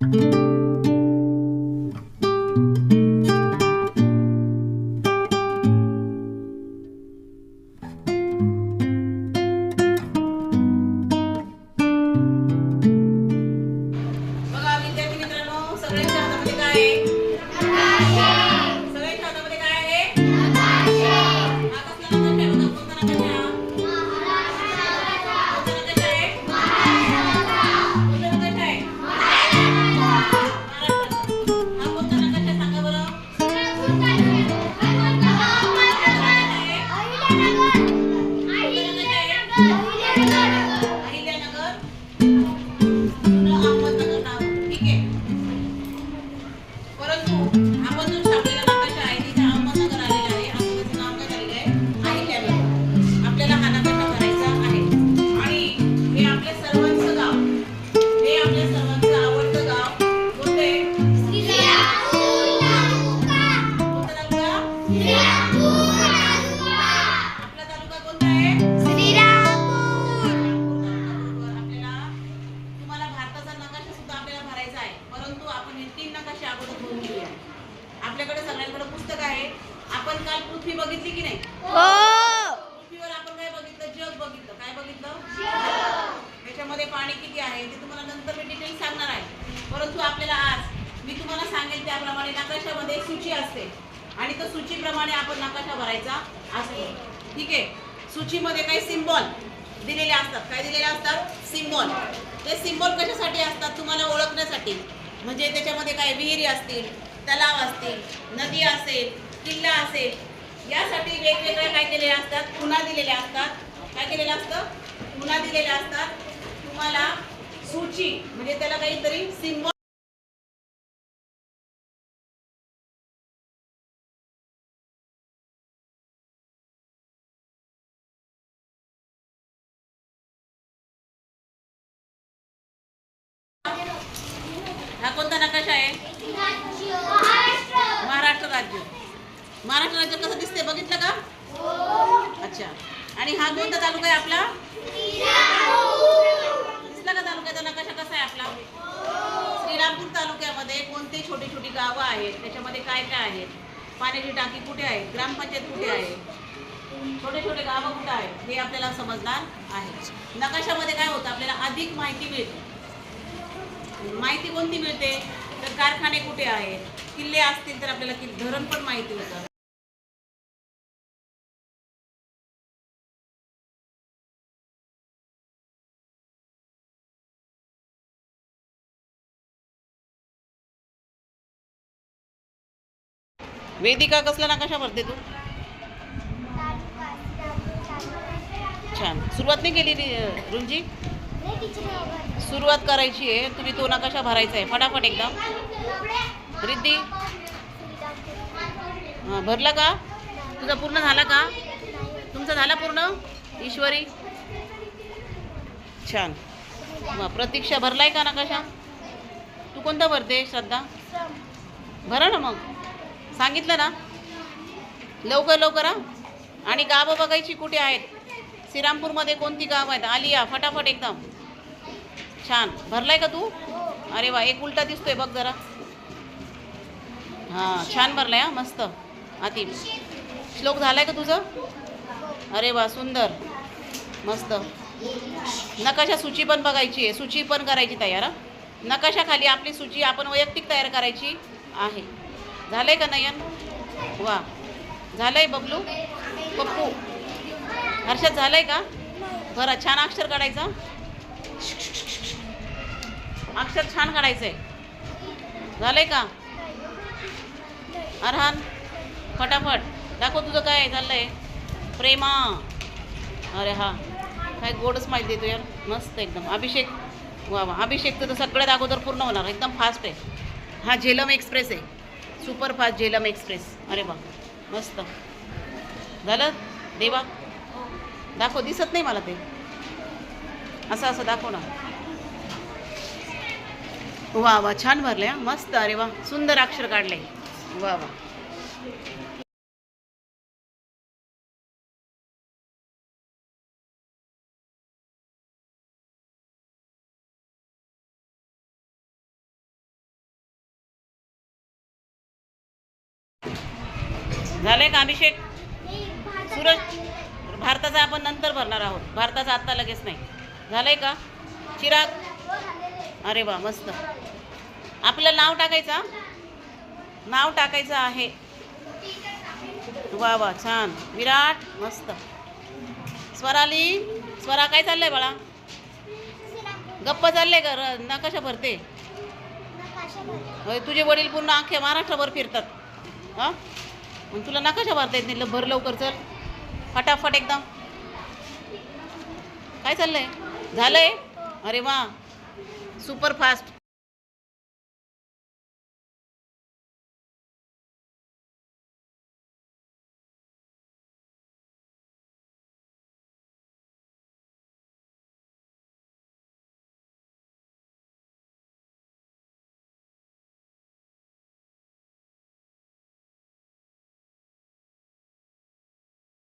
बघा आपल्याकडे सगळ्यांकडे पुस्तक आहे आपण काल पृथ्वी बघितली की नाही पृथ्वीवर आपण काय बघितलं जग बघितलं काय बघितलं त्याच्यामध्ये पाणी किती आहे ते तुम्हाला नंतर मी डिटेल सांगणार आहे. परंतु आपल्याला आज मी तुम्हाला सांगेल त्याप्रमाणे नकाशामध्ये सूची असते. आणि तो सूचीप्रमाणे आपण नकाशा भरायचा असतो ठीक आहे? सूचीमध्ये काही सिम्बॉल दिलेले असतात. काय दिलेले असतात? सिम्बॉल ते सिम्बॉल कशासाठी असतात? तुम्हाला ओळखण्यासाठी. म्हणजे त्याच्यामध्ये काय विहिरी असतील तलाव असतील नदी असेल किल्ला असेल यासाठी वेगवेगळ्या काय केलेल्या असतात? खुणा दिलेल्या असतात. काय केलेलं असतं? खुणा दिलेल्या असतात. तुम्हाला सूची म्हणजे त्याला काहीतरी सिम्बॉल हा कोणता नकाशा आहे? महाराष्ट्र राज्य. महाराष्ट्र राज्य कसं दिसते बघितलं का? अच्छा. आणि हा कोणता तालुका आहे आपला? दिसला का तालुक्याचा नकाशा? कसा आहे आपला? श्रीरामपूर तालुक्यामध्ये कोणते छोटी छोटी गावं आहेत? त्याच्यामध्ये काय काय आहेत पाण्याची टाकी कुठे आहे? ग्रामपंचायत कुठे आहे? छोटे छोटे गावं कुठे आहेत? हे आपल्याला समजणार आहे. नकाशामध्ये काय होतं? आपल्याला अधिक माहिती मिळते. माहिती कोणती मिळते? तर कारखाने कुठे आहेत? किल्ले असतील तर आपल्याला किल्ले धरण पण माहिती होतं. वेदिका कसला नकाशा भरते तू? छान. सुरुवात नाही केली रुंजी? सुरुवात करायची आहे. तुम्ही तो नकाशा भरायचा आहे. फटाफट एकदम. रिद्धी. हां भरला का? तुझा पूर्ण झाला का? तुमचा झाला पूर्ण? ईश्वरी. छान. मग प्रतीक्षा भरलाय का नकाशा? तू कोणता भरते श्रद्धा? भरा ना मग. सांगितलं ना? लवकर लवकर आणि गावं बघायची कुठे आहेत? श्रीरामपूरमध्ये कोणती गाव आहेत? आलिया फटाफट एकदम. छान. भरलाय का तू? अरे वा एक उलटा दिसतोय बघ जरा. हां छान भरलाय हा मस्त. आती श्लोक झालाय का तुझं? अरे वा सुंदर. मस्त. नकाशा सूची पण बघायची आहे. सूची पण करायची तयार नकाशाखाली आपली सूची आपण वैयक्तिक तयार करायची आहे. झालंय का नयन? वा. झालंय बबलू? पप्पू. हर्षद झालंय का? बरं छान अक्षर काढायचा. अक्षर छान काढायचंय. झालंय का? अरहान फटाफट. दाखव तुझं काय झालंय. प्रेमा. अरे हा काय गोडच माहिती देतो यार. मस्त एकदम. अभिषेक वा वा. अभिषेक तर सगळ्यात अगोदर पूर्ण होणार. एकदम फास्ट आहे. हा झेलम एक्सप्रेस आहे. सुपर फास्ट झेलम एक्सप्रेस अरे वा. मस्त. झालं? देवा. दाखव दिसत नाही मला ते. असं असं दाखव ना. वा वा छान भरले मस्त अरे वा सुंदर अक्षर काढले वा वा. झाले का अभिषेक? सूरज? भारताचा आपण नंतर भरणार आहोत. भारताचा आत्ता लगेच नाही. झालंय का? चिराग? अरे वा मस्त. आपलं नाव टाकायचं नाव टाकायचं आहे. वा वा छान. विराट मस्त. स्वराली स्वरा काय चाललंय बाळा? गप्प चाललंय का? नकाशा भरते. तुझे वडील पूर्ण अख्ख्या महाराष्ट्रभर फिरतात. हां? मग तुला नकाशा भरता येत नाही. भर लवकर चल. फटाफट एकदम. काय चाललं आहे झालं आहे अरे वा. Super fast